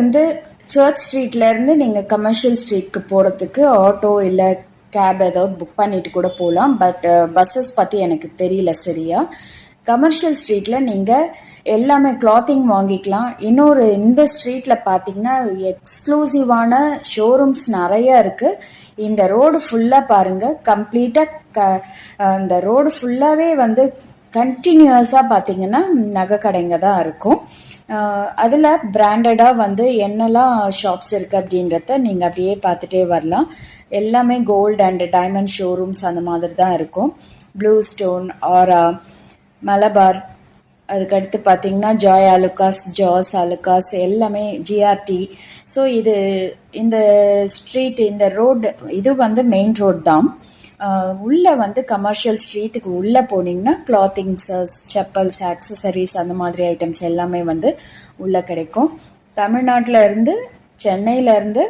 வந்து சர்ச் ஸ்ட்ரீட்லேருந்து நீங்கள் கமர்ஷியல் ஸ்ட்ரீட்க்கு போகிறதுக்கு ஆட்டோ இல்லை கேப் ஏதாவது புக் பண்ணிட்டு கூட போகலாம் பட் uh, பஸ்ஸஸ் பற்றி எனக்கு தெரியல சரியா. கமர்ஷியல் ஸ்ட்ரீட்டில் நீங்கள் எல்லாமே கிளாத்திங் வாங்கிக்கலாம். இன்னொரு இந்த ஸ்ட்ரீட்டில் பார்த்தீங்கன்னா எக்ஸ்க்ளூசிவான ஷோரூம்ஸ் நிறையா இருக்குது இந்த ரோடு ஃபுல்லாக பாருங்கள் கம்ப்ளீட்டாக க இந்த ரோடு ஃபுல்லாகவே வந்து கண்டினியூஸாக பார்த்தீங்கன்னா நகை கடைங்க தான் இருக்கும். அதில் பிராண்டடாக வந்து என்னெல்லாம் ஷாப்ஸ் இருக்குது அப்படின்றத நீங்கள் அப்படியே பார்த்துட்டே வரலாம். எல்லாமே கோல்டு அண்ட் டைமண்ட் ஷோரூம்ஸ் அந்த மாதிரி தான் இருக்கும். ப்ளூ ஸ்டோன் ஆரா மலபார் அதுக்கடுத்து பார்த்தீங்கன்னா ஜாய் அலுகாஸ் ஜாஸ் அலுகாஸ் எல்லாமே ஜிஆர்டி ஸோ இது இந்த ஸ்ட்ரீட் இந்த ரோடு இது வந்து மெயின் ரோட் தான். உள்ளே வந்து கமர்ஷியல் ஸ்ட்ரீட்டுக்கு உள்ளே போனீங்கன்னா கிளாத்திங்ஸஸ் செப்பல்ஸ் ஆக்சசரிஸ் அந்த மாதிரி ஐட்டம்ஸ் எல்லாமே வந்து உள்ளே கிடைக்கும். தமிழ்நாட்டில் இருந்து சென்னையிலேருந்து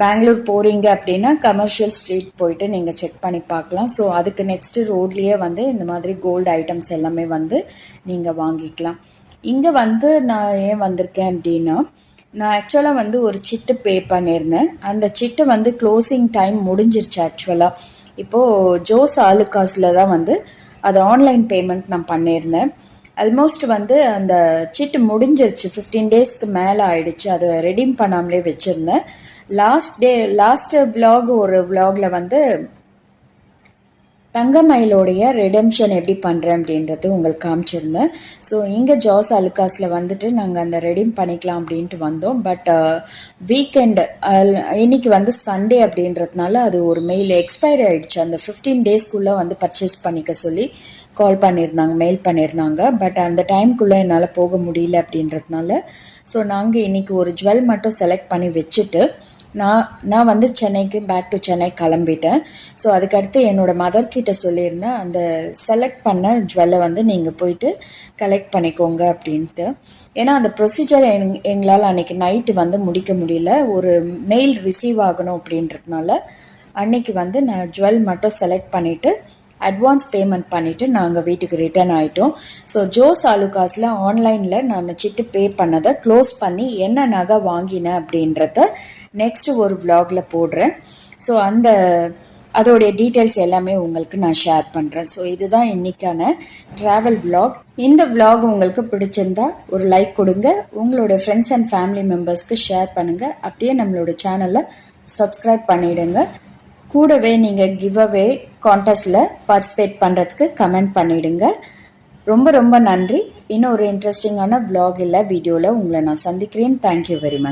பெங்களூர் போகிறீங்க அப்படின்னா கமர்ஷியல் ஸ்ட்ரீட் போயிட்டு நீங்கள் செக் பண்ணி பார்க்கலாம். ஸோ அதுக்கு நெக்ஸ்ட்டு ரோட்லேயே வந்து இந்த மாதிரி கோல்டு ஐட்டம்ஸ் எல்லாமே வந்து நீங்கள் வாங்கிக்கலாம். இங்கே வந்து நான் ஏன் வந்திருக்கேன் அப்படின்னா நான் ஆக்சுவலாக வந்து ஒரு சிட்டு பே பண்ணியிருந்தேன். அந்த சிட்டு வந்து க்ளோசிங் டைம் முடிஞ்சிருச்சு ஆக்சுவலாக இப்போது ஜோஸ் ஆலுக்காஸில் தான் வந்து அது ஆன்லைன் பேமெண்ட் நான் பண்ணியிருந்தேன். ஆல்மோஸ்ட் வந்து அந்த சீட்டு முடிஞ்சிருச்சு. ஃபிஃப்டீன் டேஸ்க்கு மேலே ஆயிடுச்சு. அதை ரெடீம் பண்ணாமலே வச்சுருந்தேன். லாஸ்ட் டே லாஸ்ட் விலாக் ஒரு விலாகில் வந்து தங்கமயிலோடைய ரெடம்ஷன் எப்படி பண்ணுறேன் அப்படின்றது உங்களுக்கு காமிச்சிருந்தேன். ஸோ இங்கே ஜாஸ் அலுக்காஸில் வந்துட்டு நாங்கள் அந்த ரெடீம் பண்ணிக்கலாம் அப்படின்ட்டு வந்தோம். பட் uh, வீக்கெண்டு இன்னைக்கு வந்து சண்டே அப்படின்றதுனால அது ஒரு மெயில் எக்ஸ்பைரி ஆகிடுச்சு அந்த ஃபிஃப்டீன் டேஸ்க்குள்ளே வந்து பர்ச்சேஸ் பண்ணிக்க சொல்லி கால் பண்ணியிருந்தாங்க மெயில் பண்ணியிருந்தாங்க பட் அந்த டைம்குள்ளே என்னால் போக முடியல அப்படின்றதுனால ஸோ நாங்கள் இன்றைக்கி ஒரு ஜுவல் மட்டும் செலக்ட் பண்ணி வச்சுட்டு நான் நான் வந்து சென்னைக்கு பேக் டு சென்னை கிளம்பிட்டேன். ஸோ அதுக்கடுத்து என்னோடய மதர்கிட்ட சொல்லியிருந்தேன் அந்த செலக்ட் பண்ண ஜுவல்லை வந்து நீங்கள் போயிட்டு கலெக்ட் பண்ணிக்கோங்க அப்படின்ட்டு. ஏன்னா அந்த ப்ரொசீஜர் எங் எங்களால் அன்றைக்கி நைட்டு வந்து முடிக்க முடியல. ஒரு மெயில் ரிசீவ் ஆகணும் அப்படின்றதுனால அன்றைக்கி வந்து நான் ஜுவல் மட்டும் செலக்ட் பண்ணிவிட்டு அட்வான்ஸ் பேமெண்ட் பண்ணிவிட்டு நாங்கள் வீட்டுக்கு ரிட்டர்ன் ஆகிட்டோம் ஸோ ஜோஸ் ஆலுகாஸில் ஆன்லைனில் நான் சிட்டு பே பண்ணதை க்ளோஸ் பண்ணி என்ன நகை வாங்கினேன் அப்படின்றத நெக்ஸ்ட்டு ஒரு விலாகில் போடுறேன். ஸோ அந்த அதோடைய டீட்டெயில்ஸ் எல்லாமே உங்களுக்கு நான் ஷேர் பண்ணுறேன் ஸோ இதுதான் இன்றைக்கான ட்ராவல் விலாக் இந்த விலாக் உங்களுக்கு பிடிச்சிருந்தா ஒரு லைக் கொடுங்க. உங்களோட ஃப்ரெண்ட்ஸ் அண்ட் ஃபேமிலி மெம்பர்ஸ்க்கு ஷேர் பண்ணுங்கள் அப்படியே நம்மளோட சேனலை சப்ஸ்கிரைப் பண்ணிவிடுங்க கூடவே நீங்கள் கிவ் அவே கான்டெஸ்ட்டில் பார்ட்டிசிபேட் பண்ணுறதுக்கு கமெண்ட் பண்ணிவிடுங்க ரொம்ப ரொம்ப நன்றி. இன்னும் ஒரு இன்ட்ரெஸ்டிங்கான விலாக் இல்லை வீடியோவில் உங்களை நான் சந்திக்கிறேன். Thank you very much